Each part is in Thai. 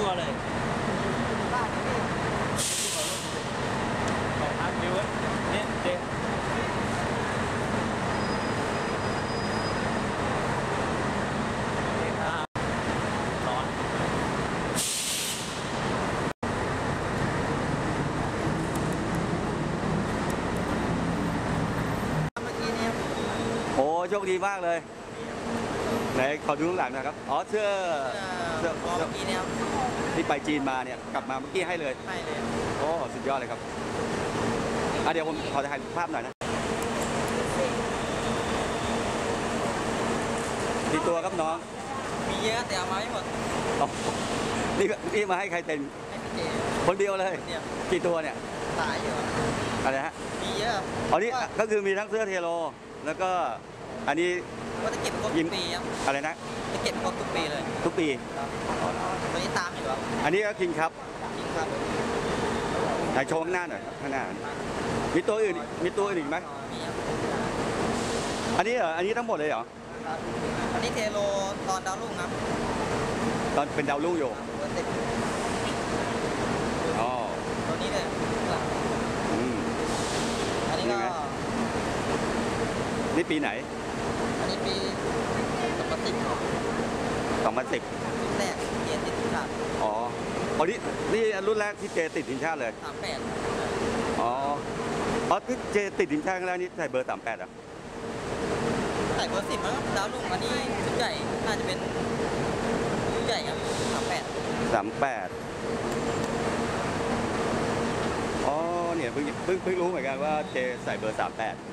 ตัวเลย บ้านนี่ ของพักเดี๋ยวเนี่ยเด็กร้อน เมื่อกี้เนี่ย โอ้โชคดีมากเลยไห นขอดูข้างหลังหนะครับ อ๋อเสื้อเอ่อพอเมื่อกี้เนี่ยที่ไปจีนมาเนี่ยกลับมาเมื่อกี้ให้เลยให้เลยโอ้สุดยอดเลยครับอะเดี๋ยวผมขอถ่ายภาพหน่อยนะดีตัวครับน้อง มีเยอะแต่เอามาไม่หมดอ๋อนี่นี่มาให้ใครเต็มให้พี่เจคนเดียวเลยเดียวกี่ตัวเนี่ยตายอยู่อะไรฮะ มีเยอะอ๋อนี่ว่าก็คือมีทั้งเสื้อเทโล แล้วก็อันนี้ ว่าจะเก็บครบยิ้ทุมกปีครับอะไรนะจะเก็บครบทุกปีเลยทุกปีครับตัวนี้ตามอยู่ครับอันนี้ก็คิงครับจริงครับไหนโชว์ข้างหน้าหน่อยข้างหน้ามีตัวอื่นมีตัวอื่นอีกไหมมีครับอันนี้เหรออันนี้ทั้งหมดเลยเหรอครับอันนี้เทโลตอนดาวรุ่งครับ ตอนเป็นดาวรุ่งอยู่เบอร์สิบอ๋อตัวนี้เลยอืมอันนี้นี่ก็ไงนี่ปีไหนอันนี้ปี สองพันสิบ2010รุ่นแรกเกียร์ติดขาดอ๋ออ๋อนี่นี่รุ่นแรกที่เจติดทีมชาติเลย สามแปดอ๋ออ๋อที่เจติดทีมชาติครั้งแรกนี่ใส่เบอร์38อะ ใส่เบอร์สิบมั้งดาวรุ่งอันนี้ชุดใหญ่น่าจะเป็นชุดใหญ่ครับสามแปด38อ๋อ เนี่ยเพิ่งเพิ่งเพิ่งรู้เหมือนกันว่าเจใส่เบอร์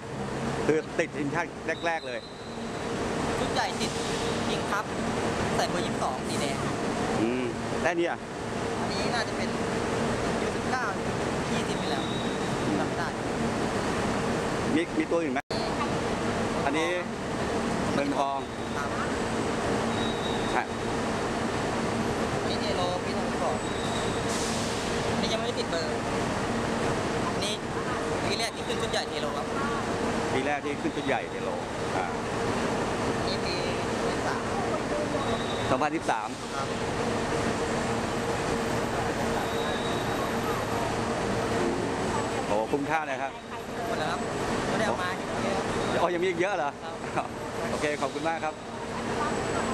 38คือติดทีมชาติแรก ๆ เลยชุด ใหญ่ติดยิงครับ ใส่เบอร์ยี่สิบสองสีแดงอืมและเนี่ยอันนี้น่าจะเป็นยูสิบเก้ายี่สิบไปแล้วจำไม่ได้มีมีตัวอื่นไหมอันนี้เมืองทองครับอะอันนี้เทโลปีสองพันสองอันนี้ยังไม่ได้ติดเบอร์อันนี้ปีแรกที่ขึ้นชุดใหญ่เทโลครับปีแรกที่ขึ้นชุดใหญ่เทโลอ่า อันนี้ปีปีสาม 2013ครับโอ้คุ้มค่านะครับหมดแล้วครับไม่ได้เอามาเยอะอ๋อยังมีอีกเยอะเหรอครับโอเค ขอบคุณมากครับค